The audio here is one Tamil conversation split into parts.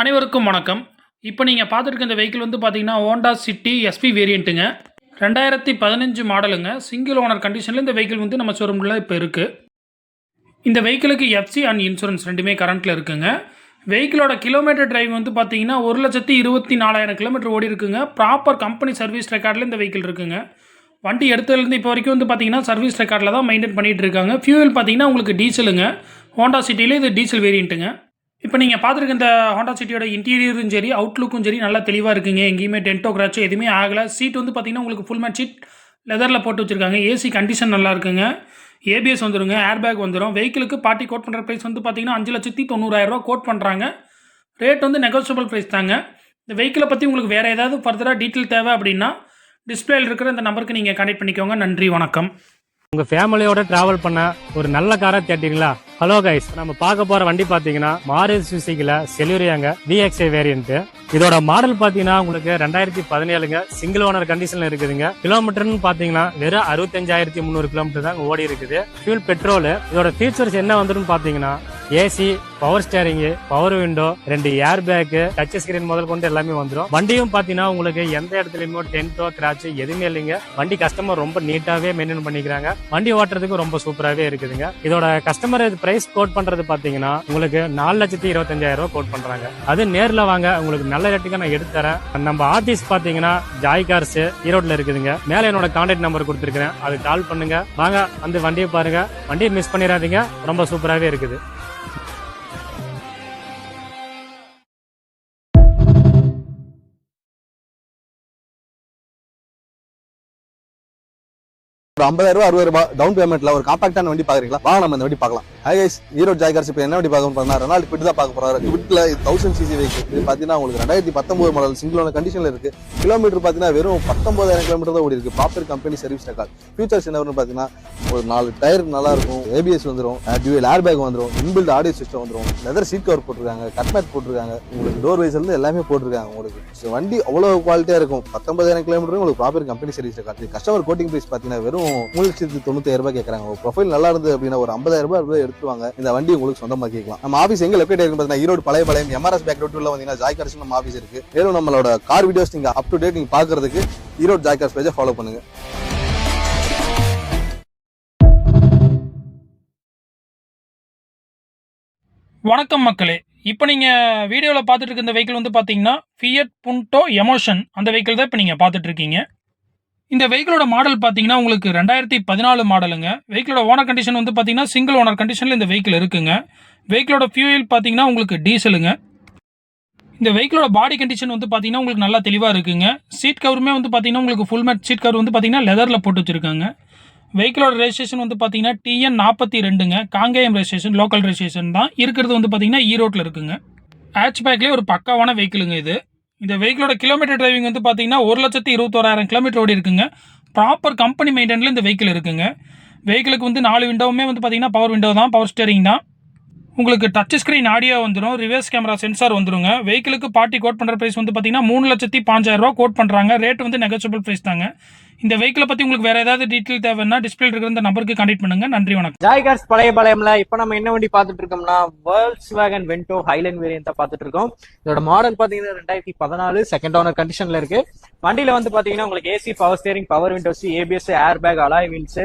அனைவருக்கும் வணக்கம். இப்போ நீங்கள் பார்த்துருக்க இந்த வெஹிக்கிள் வந்து பார்த்தீங்கன்னா ஹோண்டா சிட்டி எஸ்பி வேரியண்ட்டுங்க ரெண்டாயிரத்தி பதினஞ்சு மாடலுங்க சிங்கிள் ஓனர் கண்டிஷனில் இந்த வெஹிக்கிள் வந்து நம்ம ஷோரூமில் இப்போ இருக்குது இந்த வெஹிக்கிளுக்கு எஃப்சி அண்ட் இன்சூரன்ஸ் ரெண்டுமே கரண்ட்டில் இருக்குங்க. வெஹிக்கிளோட கிலோமீட்டர் டிரைவ் வந்து பார்த்தீங்கன்னா ஒரு லட்சத்தி இருபத்தி நாலாயிரம் கிலோமீட்டர் ஓடி இருக்குங்க. ப்ராப்பர் கம்பெனி சர்வீஸ் ரெக்கார்டில் இந்த வெஹிக்கிள் இருக்குங்க. வண்டி எடுத்ததுலேருந்து இப்போ வரைக்கும் வந்து பார்த்தீங்கன்னா சர்வீஸ் ரெக்கார்டில் தான் மெயின்டைன் பண்ணிகிட்டு இருக்காங்க. ஃபியூவல் பார்த்தீங்கன்னா உங்களுக்கு டீசலுங்க ஹோண்டா சிட்டியில் இது டீசல் வேரியண்ட்டுங்க இப்போ நீங்கள் பார்த்துருக்க இந்த ஹோண்டா சிட்டியோட இன்டீரியரும் சரி அவுட்லுக்கும் சரி நல்லா தெளிவாக இருக்குங்க. எங்கேயுமே டென்டோ கிராச்சோ எதுவுமே ஆகலை. சீட் வந்து பார்த்தீங்கன்னா உங்களுக்கு ஃபுல் மேட் சீட் லெதரில் போட்டு வச்சுருக்காங்க. ஏசி கண்டிஷன் நல்லா இருக்குங்க. ஏபிஎஸ் வந்துருங்க. ஏர்பேக் வந்துடும் வெஹிக்கிளுக்கு பார்ட்டி கோட் பண்ணுற ப்ரைஸ் வந்து பார்த்தீங்கன்னா அஞ்சு லட்சத்தி தொண்ணூறாயிரரூவா கோட் பண்ணுறாங்க ரேட் வந்து நெகோசியபிள் ப்ரைஸ் தாங்க. இந்த வெஹிக்கிளை பற்றி உங்களுக்கு வேறு ஏதாவது ஃபர்தராக டீட்டெயில் தேவை அப்படின்னா டிஸ்பிளேயில் இருக்கிற இந்த நம்பருக்கு நீங்கள் கனெக்ட் பண்ணிக்கோங்க. நன்றி வணக்கம். உங்கள் ஃபேமிலியோட ட்ராவல் பண்ண ஒரு நல்ல காரை தேட்டிங்களா ஹலோ கைஸ் நம்ம பார்க்க போற வண்டி பாத்தீங்கன்னா மாருதி சுசுக்கில செலூரியாங்க விஎக்ஸ்ஐ வேரியன்ட் இதோட மாடல் பாத்தீங்கன்னா உங்களுக்கு ரெண்டாயிரத்தி பதினேழுங்க. சிங்கிள் ஓனர் கண்டிஷன்ல இருக்குதுங்க. கிலோமீட்டர்னு பாத்தீங்கன்னா வெறும் அறுபத்தஞ்சாயிரத்தி முந்நூறு கிலோமீட்டர் தான் ஓடி இருக்குது ஃபியூல் பெட்ரோல் இதோட ஃபீச்சர்ஸ் என்ன வந்துடும் பாத்தீங்கன்னா AC power steering power window ரெண்டு ஏர் பேக் டச் ஸ்கிரீன் முதல் கொண்டு எல்லாமே வந்துடும் வண்டியும் பாத்தீங்கன்னா உங்களுக்கு எந்த இடத்துலயுமே டென்ட்டோ கிராச்சு எதுவுமே இல்லைங்க. வண்டி கஸ்டமர் ரொம்ப நீட்டாவே மெயின்டைன் பண்ணிக்கிறாங்க. வண்டி ஓட்டுறதுக்கு ரொம்ப சூப்பராகவே இருக்குதுங்க. இதோட கஸ்டமர் பிரைஸ் கோட் பண்றது பாத்தீங்கன்னா உங்களுக்கு நாலு லட்சத்தி இருபத்தஞ்சாயிரம் ரூபாய் கோட் பண்றாங்க. அது நேர்ல வாங்க உங்களுக்கு நல்ல ரேட்டுக்கு நான் எடுத்து தரேன். நம்ம ஆர்டிஸ்ட் பாத்தீங்கன்னா ஜாய் கார்ஸ் ஈரோட்ல இருக்குதுங்க. மேல என்னோட கான்டாக்ட் நம்பர் கொடுத்துருக்கேன் அது கால் பண்ணுங்க. வாங்க வந்து வண்டியை பாருங்க. வண்டியை மிஸ் பண்ணிடாதீங்க. ரொம்ப சூப்பராகவே இருக்குது. ஒரு ஐம்பதாயிரம் ரூபாய் அறுபது ரூபாய் டவுன் பேமெண்ட்ல ஒரு காம்பாக்டான வண்டி பாக்குறீங்களா? வாங்க நம்ம இந்த வண்டி பார்க்கலாம். ஹை கைஸ் ஈரோடு ஜாய்கார்ஸ் இப்போ என்ன வண்டி பார்க்க போறோம்னா ரெனால்ட் பிட் தான் பார்க்க போறாரு. பிட்ல தௌசண்ட் சிசி வெஹிக்கிள் இது பாத்தீங்கன்னா உங்களுக்கு ரெண்டாயிரத்தி பத்தொன்பது மாடல் சிங்கிளான கண்டிஷன்ல இருக்கு. கிலோமீட்டர் பாத்தீங்கன்னா வெறும் பத்தொன்பதாயிரம் கிலோமீட்டர் தான் ஓடி இருக்கு. பாப்பர் கம்பெனி சர்வீஸ் ரெக்கார்ட் ஃபியூச்சர்ஸ் என்னன்னு பார்த்தீங்கன்னா பாத்தீங்கன்னா ஒரு நாலு டயர் நல்லா இருக்கும் ஏபிஎஸ் வந்துடும் டியூஎல் ஏர் பேக் வந்துடும் இன்பில்ட் ஆடியோ சிஸ்டம் வந்துடும் லெதர் சீட் கவர் போட்டிருக்காங்க கட் மேட் போட்டிருக்காங்க உங்களுக்கு டோர் வைஸ் இருந்து எல்லாமே போட்டிருக்காங்க உங்களுக்கு. வண்டி அவ்வளவு குவாலிட்டியா இருக்கும். பத்தொன்பதாயிரம் கிலோமீட்டர் உங்களுக்கு proper company service record customer quoting price பாத்தீங்கன்னா வெறும் மூணு லட்சத்தி தொண்ணூத்தாயிரம் ரூபாய் கேட்கறாங்க ஒரு ப்ரொஃபைல் நல்லா இருந்து அப்படின்னா ஒரு ஐம்பதாயிரம் ரூபாய் ரூபாய் இந்த வண்டி உங்களுக்கு சொந்தமாக்கிக்கலாம் நம்ம ஆஃபீஸ் எங்க லொக்கேட் இருக்கு பார்த்தீங்கன்னா ஈரோடு பழைய பழைய எம்ஆர்எஸ் பேக் ரோட்ல வந்தீங்கன்னா ஜாய் கார்ஸ் நம்ம ஆஃபீஸ் இருக்கு. மேலும் நம்மளோட கார் வீடியோஸ் நீங்க அப் டு டேட் நீங்க பாக்குறதுக்கு ஈரோடு ஜாய் கார்ஸ் பேஜை ஃபாலோ பண்ணுங்க. வணக்கம் மக்களே. இப்போ நீங்கள் வீடியோவில் பார்த்துட்டு இருக்க இந்த வெஹிக்கிள் வந்து பார்த்தீங்கன்னா ஃபியட் புண்டோ எமோஷன் அந்த வெஹிக்கிள் தான் இப்போ நீங்கள் பார்த்துட்டு இருக்கீங்க. இந்த வெஹிக்கிளோட மாடல் பார்த்தீங்கன்னா உங்களுக்கு ரெண்டாயிரத்தி பதினாலு மாடலுங்க வெஹிக்கிளோட ஓனர் கண்டிஷன் வந்து பார்த்தீங்கன்னா சிங்கிள் ஓனர் கண்டிஷனில் இந்த வெஹிக்கிள் இருக்குங்க. வெஹிக்கிளோட ஃபியூயல் பார்த்தீங்கன்னா உங்களுக்கு டீசலுங்க இந்த வெஹிக்கிளோட பாடி கண்டிஷன் வந்து பார்த்தீங்கன்னா உங்களுக்கு நல்லா தெளிவாக இருக்குங்க. சீட் கவருமே வந்து பார்த்தீங்கன்னா உங்களுக்கு ஃபுல் மேட் சீட் கவர் வந்து பார்த்தீங்கன்னா லெதரில் போட்டு வச்சுருக்காங்க. வெஹிக்கிளோட ரெஜிஸ்ட்ரேஷன் வந்து பார்த்தீங்கன்னா டிஎன் நாற்பத்தி ரெண்டுங்க. காங்கேயம் ரெஜிஸ்ட்ரேஷன் லோக்கல் ரெஜிஸ்ட்ரேஷன் தான். இருக்கிறது வந்து பார்த்தீங்கன்னா ஈரோட்டில் இருக்குங்க. ஹேட்ச் பேக்லேயே ஒரு பக்காவான வெஹிக்கிளுங்க இது. இந்த வெஹிக்கிளோட கிலோமீட்டர் டிரைவிங் வந்து பார்த்தீங்கன்னா ஒரு லட்சத்தி இருபத்தோராயிரம் கிலோமீட்டர் ஓடி இருக்குங்க. ப்ராப்பர் கம்பெனி மெயின்டெனில் இந்த வெஹிக்கிள் இருக்குங்க. வெஹிக்கிளுக்கு வந்து நாலு விண்டோவுமே வந்து பார்த்தீங்கன்னா பவர் விண்டோ தான் பவர் ஸ்டேரிங் தான். உங்களுக்கு டச் ஸ்க்ரீன் ஆடியோ வந்துடும் ரிவர்ஸ் கேமரா சென்சார் வந்துருங்க. வெஹிக்கிளுக்கு பார்ட்டி கோட் பண்ணுற ப்ரைஸ் வந்து பார்த்தீங்கன்னா மூணு லட்சத்தி பாஞ்சாயிரம் ரூபா கோட் பண்ணுறாங்க ரேட் வந்து நெகோசியபிள் ப்ரைஸ் தாங்க. இந்த வெஹிக்கிளை பற்றி உங்களுக்கு வேறு ஏதாவது டீட்டெயில் தேவைன்னா டிஸ்பிளே இருக்கிற இந்த நம்பருக்கு கான்டெக்ட் பண்ணுங்க. நன்றி வணக்கம். ஜாய்கார்ஸ் பழைய பாளையம்ல இப்ப நம்ம என்ன வண்டி பாத்துட்டு இருக்கோம்னா Volkswagen Vento Highline variant பாத்துட்டு இருக்கோம். இதோட மாடல் பாத்தீங்கன்னா ரெண்டாயிரத்தி பதினாலு செகண்ட் ஓனர் கண்டிஷன்ல இருக்கு. வண்டியில வந்து பாத்தீங்கன்னா உங்களுக்கு AC power steering power windows ABS air bag alloy wheels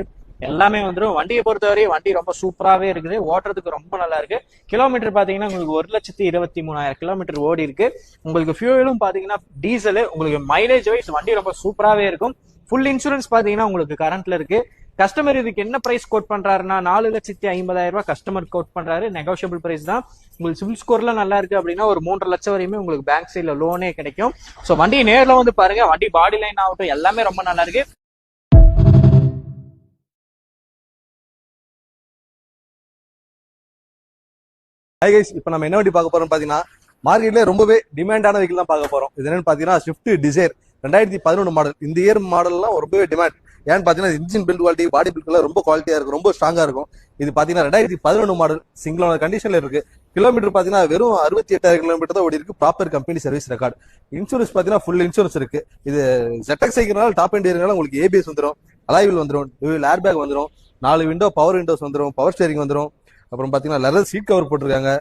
எல்லாமே வந்துடும் வண்டியை பொறுத்தவரை வண்டி ரொம்ப சூப்பராகவே இருக்குது. ஓட்டுறதுக்கு ரொம்ப நல்லா இருக்கு. கிலோமீட்டர் பார்த்தீங்கன்னா உங்களுக்கு ஒரு லட்சத்தி இருபத்தி மூணாயிரம் கிலோமீட்டர் ஓடி இருக்கு. உங்களுக்கு ஃபியூலும் பார்த்தீங்கன்னா டீசலு உங்களுக்கு மைலேஜ் வைஸ் வண்டி ரொம்ப சூப்பராகவே இருக்கும். ஃபுல் இன்சூரன்ஸ் பாத்தீங்கன்னா உங்களுக்கு கரண்ட்ல இருக்கு. கஸ்டமர் இதுக்கு என்ன பிரைஸ் கோட் பண்றாருன்னா நாலு லட்சத்தி ஐம்பதாயிரம் ரூபாய் கஸ்டமர் கோட் பண்றாரு. நெகோஷியபிள் பிரைஸ் தான். உங்களுக்கு சிவில் ஸ்கோர்ல நல்லா இருக்கு அப்படின்னா ஒரு மூன்றரை லட்சம் வரையுமே உங்களுக்கு பேங்க் சைட்ல லோனே கிடைக்கும். ஸோ வண்டி நேரில் வந்து பாருங்க. வண்டி பாடி லைன் ஆகட்டும் எல்லாமே ரொம்ப நல்லா இருக்கு. ஹை கைஸ் இப்போ நம்ம என்ன வண்டி பார்க்க போறோம் பாத்தீங்கன்னா மார்க்கெட்ல ரொம்பவே டிமாண்டான வெஹிக்கிள் தான் பார்க்க போறோம். இது என்னன்னு பாத்தீங்கன்னா ஸ்விஃப்ட் டிசைர் ரெண்டாயிரத்தி பதினொன்று மாடல் இந்த இயர் மாடல்லாம் ரொம்பவே டிமாண்ட் ஏன்னு பார்த்தீங்கன்னா இன்ஜின் பில்ட் குவாலிட்டி பாடி பில்ட்லாம் ரொம்ப குவாலிட்டியாக இருக்கும் ரொம்ப ஸ்ட்ராங்காக இருக்கும். இது பார்த்தீங்கன்னா ரெண்டாயிரத்தி பதினொன்று மாடல் சிங்கிளான கண்டிஷனில் இருக்கு. கிலோமீட்டர் பார்த்தீங்கன்னா வெறும் அறுபத்தி எட்டாயிரம் கிலோமீட்டர் தான் ஓடி இருக்கு proper company service record insurance பார்த்தீங்கன்னா ஃபுல் இன்சூரன்ஸ் இருக்கு. இது ஜெட்டக் சைக்கிள்னால டாப் அண்ட் ஏரியனால உங்களுக்கு ஏபிஎஸ் வந்துடும் அலாய்வில் வந்துடும் ஏர் பேக் வந்துடும் நாலு விண்டோ பவர் விண்டோஸ் வந்துடும் பவர் ஸ்டேரிங் வந்துடும் அப்புறம் பார்த்தீங்கன்னா லெதர் சீட் கவர் போட்டிருக்காங்க.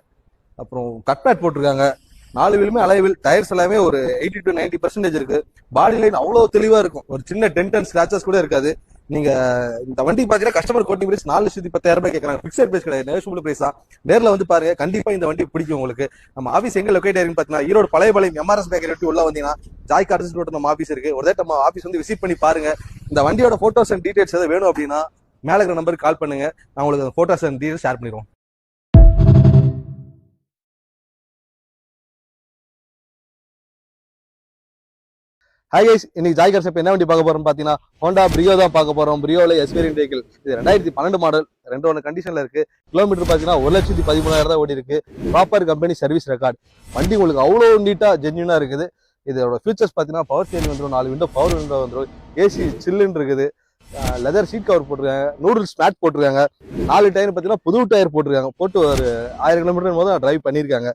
அப்புறம் கட் பேட் போட்டிருக்காங்க. நாலு வீலுமே அலைவில் டயர்ஸ் எல்லாமே ஒரு எயிட்டி டு நைன்டி பர்சன்டேஜ் இருக்கு. பாடி லைன் அவ்வளவு தெளிவா இருக்கும். ஒரு சின்ன டென்ட் அண்ட் ஸ்கிராச்சஸ் கூட இருக்காது. நீங்க இந்த வண்டி பாத்தீங்கன்னா கஸ்டமர் கோட்டி பிரைஸ் நாலு லட்சத்தி பத்தாயிரம் ரூபாய் கேட்கறாங்க பிக்சட் பிரைஸ் கிடையாது. நேஷனல் பிரைஸ் தான் நேர்ல வந்து பாருங்க. கண்டிப்பா இந்த வண்டி பிடிக்கும் உங்களுக்கு. நம்ம ஆபீஸ் எங்க லொக்கேட் ஆயிருன்னு பாத்தீங்கன்னா ஈரோடு பழைய பாளையம் எம்ஆர்எஸ் பேக்கரி விட்டு உள்ள வந்தீங்கன்னா ஜாய் கார்டன்ஸ் ரோட் நம்ம ஆபீஸ் இருக்கு. ஒரு நம்ம ஆபீஸ் வந்து விசிட் பண்ணி பாருங்க. இந்த வண்டியோட போட்டோஸ் அண்ட் டீடைல்ஸ் எதாவது வேணும் அப்படின்னா மேலே இருக்கிற நம்பருக்கு கால் பண்ணுங்க. நான் உங்களுக்கு போட்டோஸ் அண்ட் டீடைல்ஸ் ஷேர் பண்ணிடுவோம். ஹாய் கைஸ் இன்னைக்கு ஜாய் கார்ஸ் என்ன வண்டி பார்க்க போறோம் பாத்தீங்கன்னா ஹோண்டா பிரியோ தான் பார்க்க போறோம். பிரியோல எஸ்பீரியன் வெஹிக்கிள் இது ரெண்டாயிரத்தி பன்னெண்டு மாடல் ரெண்டு ஒன்று கண்டிஷன்ல இருக்கு. கிலோமீட்டர் பாத்தீங்கன்னா ஒரு லட்சத்தி பதிமூணாயிரம் தான் ஓடி இருக்கு ப்ராப்பர் கம்பெனி சர்வீஸ் ரெக்கார்ட் வண்டி உங்களுக்கு அவ்வளோ நீட்டா ஜென்யூனா இருக்குது. இதோட ஃபீச்சர்ஸ் பார்த்தீங்கன்னா பவர் ஸ்டேரிங் வந்துடும் நாலு விண்டோ பவர் விண்டோ வந்துடும் ஏசி சில்லுன்னு இருக்குது. லெதர் சீட் கவர் போட்டிருக்காங்க. நூடுல்ஸ் மேட் போட்டிருக்காங்க. நாலு டயர் பார்த்தீங்கன்னா புது டயர் போட்டிருக்காங்க. போட்டு ஒரு ஆயிரம் கிலோமீட்டர் போது டிரைவ் பண்ணியிருக்காங்க.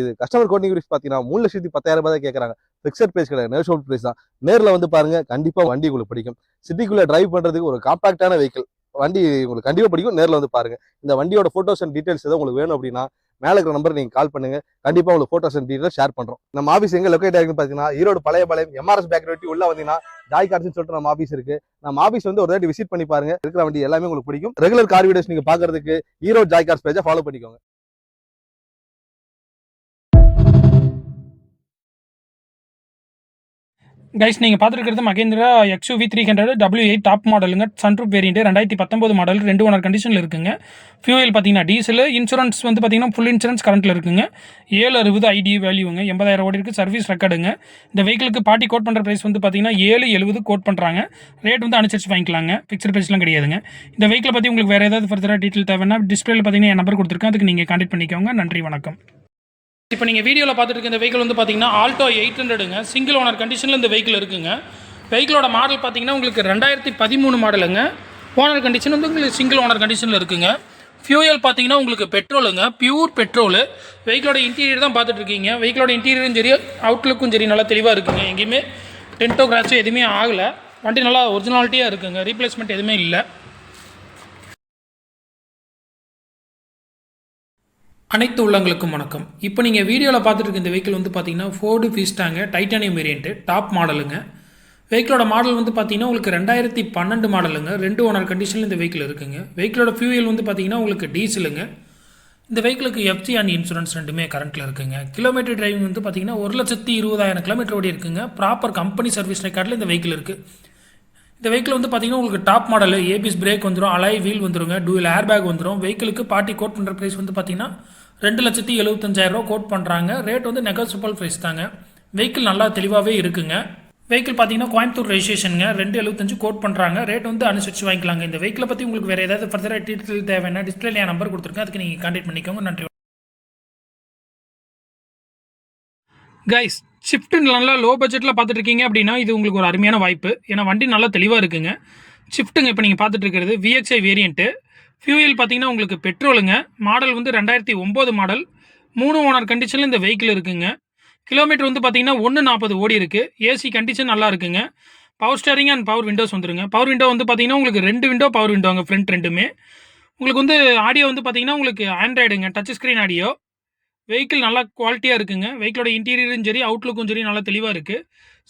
இது கஸ்டமர் கோட்டிங் ரிஸ்க் பார்த்தீங்கன்னா மூணு லட்சத்தி பத்தாயிரம் ரூபாய் தான் கேட்குறாங்க ஃபிக்ஸட் பிரைஸ் கிடையாது. நேஷனல் பிரைஸ் தான். நேரில் வந்து பாருங்க கண்டிப்பாக வண்டி உங்களுக்கு பிடிக்கும். சிட்டிக்குள்ளே டிரைவ் பண்ணுறதுக்கு ஒரு காம்பாக்டான வெஹிக்கிள் வண்டி உங்களுக்கு கண்டிப்பாக பிடிக்கும். நேரில் வந்து பாருங்க. இந்த வண்டியோட ஃபோட்டோஸ் அண்ட் டீடைல்ஸ் எதாவது உங்களுக்கு வேணும் அப்படின்னா மேலே இருக்கிற நம்பர் நீங்கள் கால் பண்ணுங்க. கண்டிப்பாக உங்களுக்கு ஃபோட்டோஸ் அண்ட் டீடைல்ஸ் ஷேர் பண்ணுறோம் நம்ம ஆஃபீஸ் எங்கே லொக்கேட் ஆகிருக்குன்னு பார்த்தீங்கன்னா ஈரோடு பழைய பாளையம் எம்ஆர்எஸ் பேக்கரி வெட்டி உள்ள வந்தீங்கன்னா ஜாய் கார்ஸ்னு சொல்லிட்டு நம்ம ஆஃபீஸ் இருக்கு. நம்ம ஆஃபீஸ் வந்து ஒரு தாட்டி விசிட் பண்ணி பாருங்க. இருக்கிற வண்டி எல்லாமே உங்களுக்கு பிடிக்கும். ரெகுலர் கார் வீடியோஸ் நீங்க பாக்குறதுக்கு ஈரோடு ஜாய் கார்ஸ் பேஜை ஃபாலோ பண்ணிக்கோங்க. கைஸ் நீங்கள் பார்த்துருக்கிறது Mahindra XUV three hundred W eight top மாடலுங்க சன்ரூப் வேரியண்ட் ரெண்டாயிரத்தி பத்தொம்பது மாடல் ரெண்டு ஓனர் கண்டிஷனில் இருக்குங்க. ஃபியூயல் பார்த்தீங்கன்னா டீசல் இன்சூரன்ஸ் வந்து பார்த்தீங்கன்னா ஃபுல் இன்சூரன்ஸ் கரண்ட்டில் இருக்குங்க. ஏழு அறுபது ஐடி வேல்யூங்க எண்பதாயிரம் ஓடி இருக்குது சர்வீஸ் ரெக்கார்டுங்க இந்த வெஹிக்கிளுக்கு பார்ட்டி கோட் பண்ணுற ப்ரைஸ் வந்து பார்த்தீங்கன்னா ஏழு எழுபது கோட் பண்ணுறாங்க ரேட் வந்து அனுசரிச்சு வாங்கிக்கலாங்க. ஃபிக்ஸ்ட் ப்ரைஸ்லாம் கிடையாதுங்க. இந்த வெஹிக்கிளை பற்றி உங்களுக்கு வேறு ஏதாவது ஃபர்தராக டீட்டெயில் தேவைன்னா டிஸ்பிளேல பார்த்தீங்கன்னா என் நம்பர் கொடுத்துருக்கேன். அதுக்கு நீங்கள் கான்டெக்ட் பண்ணிக்கோங்க. நன்றி வணக்கம். இப்போ நீங்கள் வீடியோவில் பார்த்துட்டு இருக்க இந்த வெஹிக்கிள் வந்து பார்த்தீங்கன்னா ஆல்டோ எயிட் ஹண்ட்ரடுங்க சிங்கிள் ஓனர் கண்டிஷனில் இந்த வெஹிக்கிள் இருக்குங்க. வெஹிக்கிளோட மாடல் பார்த்தீங்கன்னா உங்களுக்கு ரெண்டாயிரத்தி பதிமூணு மாடலுங்க ஓனர் கண்டிஷன் வந்து உங்களுக்கு சிங்கிள் ஓனர் கண்டிஷனில் இருக்குங்க. ஃபியூயல் பார்த்தீங்கன்னா உங்களுக்கு பெட்ரோலுங்க பியூர் பெட்ரோலு வெஹிக்கிளோட இன்டீரியர் தான் பார்த்துட்டு இருக்கீங்க. வெஹிக்கிளோட இன்டீரியரும் சரி அவுட்லுக்கும் சரி நல்லா தெளிவாக இருக்குங்க. எங்கேயுமே டென்டோ கிராச்சோ எதுவுமே ஆகலை. வண்டி நல்லா ஒரிஜினாலிட்டியாக இருக்குங்க. ரீப்ளேஸ்மெண்ட் எதுவுமே இல்லை. அனைத்து உள்ளங்களுக்கும் வணக்கம். இப்போ நீங்கள் வீடியோவில் பார்த்துட்டு இருக்க இந்த வெஹிக்கிள் வந்து பார்த்தீங்கன்னா ஃபோர்டு ஃபீஸ்டாங்க டைட்டானியம் வேரியண்ட்டு டாப் மாடலுங்க வெஹிக்கிளோட மாடல் வந்து பார்த்தீங்கன்னா உங்களுக்கு ரெண்டாயிரத்தி பன்னெண்டு மாடலுங்க ரெண்டு ஓனர் கண்டிஷனில் இந்த வெஹிக்கிள் இருக்குங்க. வெஹிக்கிளோட ஃபியூயல் வந்து பார்த்தீங்கன்னா உங்களுக்கு டீசலுங்க இந்த வெஹிக்கிளுக்கு எஃப்சி அண்ட் இன்சூரன்ஸ் ரெண்டுமே கரண்ட்டில் இருக்குங்க. கிலோமீட்டர் டிரைவிங் வந்து பார்த்தீங்கன்னா ஒரு லட்சத்தி இருபதாயிரம் கிலோமீட்டர் ஓடி இருக்குங்க. ப்ராப்பர் கம்பெனி சர்வீஸ் ரெக்கார்டில் இந்த வெஹிக்கிள் இருக்குது இந்த வெஹிக்கிள் வந்து பார்த்தீங்கன்னா உங்களுக்கு டாப் மாடல் ஏபிஎஸ் பிரேக் வந்துடும் அலாய் வீல் வந்துருங்க டூவில் ஏர் பேக் வந்துடும் வெஹிக்கிளுக்கு பார்ட்டி கோட் பண்ணுற ப்ரைஸ் வந்து பார்த்தீங்கன்னா ரெண்டு லட்சத்தி எழுபத்தஞ்சாயிரரூவா கோட் பண்ணுறாங்க ரேட் வந்து நெகோசியபிள் ப்ரைஸ் தாங்க. வெஹிக்கிள் நல்லா தெளிவாகவே இருக்குங்க. வெஹிக்கிள் பார்த்தீங்கன்னா கோயம்புத்தூர் ரெஜிஸ்ட்ரேஷனுங்க ரெண்டு எழுபத்தஞ்சு கோட் பண்ணுறாங்க ரேட் வந்து அனுசரித்து வாங்கிக்கலாங்க. இந்த வெஹிக்கிளை பற்றி உங்களுக்கு வேறு ஏதாவது ஃபர்தராக டீட்டெயில் தேவைன்னா டிஸ்பிளேல என் நம்பர் கொடுத்துருக்கேன். அதுக்கு நீங்கள் கான்டாக்ட் பண்ணிக்கோங்க. நன்றி. கைஸ் ஷிஃப்ட் நல்லா லோ பட்ஜெட்டில் பார்த்துட்டு இருக்கீங்க அப்படின்னா இது உங்களுக்கு ஒரு அருமையான வாய்ப்பு. ஏன்னா வண்டி நல்லா தெளிவாக இருக்குங்க. ஷிஃப்ட்டுங்க இப்போ நீங்கள் பார்த்துட்டு இருக்கிறது விஎக்ஸ்ஐ வேரியண்ட்டு ஃபியூயல் பார்த்தீங்கன்னா உங்களுக்கு பெட்ரோலுங்க மாடல் வந்து ரெண்டாயிரத்தி ஒம்பது மாடல் மூணு ஓனர் கண்டிஷனில் இந்த வெஹிக்கிள் இருக்குங்க. கிலோமீட்டர் வந்து பார்த்தீங்கன்னா ஒன்று நாற்பது ஓடி இருக்குது ஏசி கண்டிஷன் நல்லா இருக்குங்க. Power steering and power windows வந்துருங்க. பவர் விண்டோ வந்து பார்த்தீங்கன்னா உங்களுக்கு ரெண்டு விண்டோ பவர் விண்டோங்க ஃப்ரண்ட் ரெண்டுமே. உங்களுக்கு வந்து ஆடியோ வந்து பார்த்தீங்கன்னா உங்களுக்கு ஆண்ட்ராய்டுங்க டச் ஸ்க்ரீன் ஆடியோ வெஹிக்கிள் நல்லா குவாலிட்டியாக இருக்குங்க. வெஹிக்கிளோட இன்டீரியரும் சரி அவுட்லுக்கும் சரி நல்லா தெளிவாக இருக்குது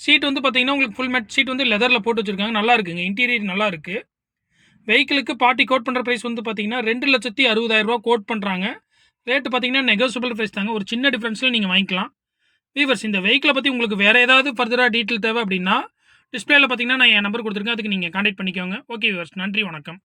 சீட் வந்து பார்த்தீங்கன்னா உங்களுக்கு ஃபுல் மேட் சீட் வந்து லெதரில் போட்டு வச்சுருக்காங்க. நல்லா இருக்குங்க. இன்டீரியர் நல்லா இருக்குது வெஹிக்கிளுக்கு பார்ட்டி கோட் பண்ணுற ப்ரைஸ் வந்து பார்த்தீங்கன்னா ரெண்டு லட்சத்தி அறுபதாயிரரூபா கோட் பண்ணுறாங்க ரேட்டு பார்த்தீங்கன்னா நெகோசியபிள் ப்ரைஸ் தாங்க. ஒரு சின்ன டிஃப்ரென்ஸில் நீங்கள் வாங்கிக்கலாம். வீவர்ஸ் இந்த வெஹிக்கிளை பற்றி உங்களுக்கு வேறு ஏதாவது ஃபர்தராக டீட்டெயில் தேவை அப்படின்னா டிஸ்பிளேயில் பார்த்தீங்கன்னா நான் என் நம்பர் கொடுத்துருக்கேன். அதுக்கு நீங்கள் கான்டாக்ட் பண்ணிக்கோங்க. ஓகே வீவர்ஸ் நன்றி வணக்கம்.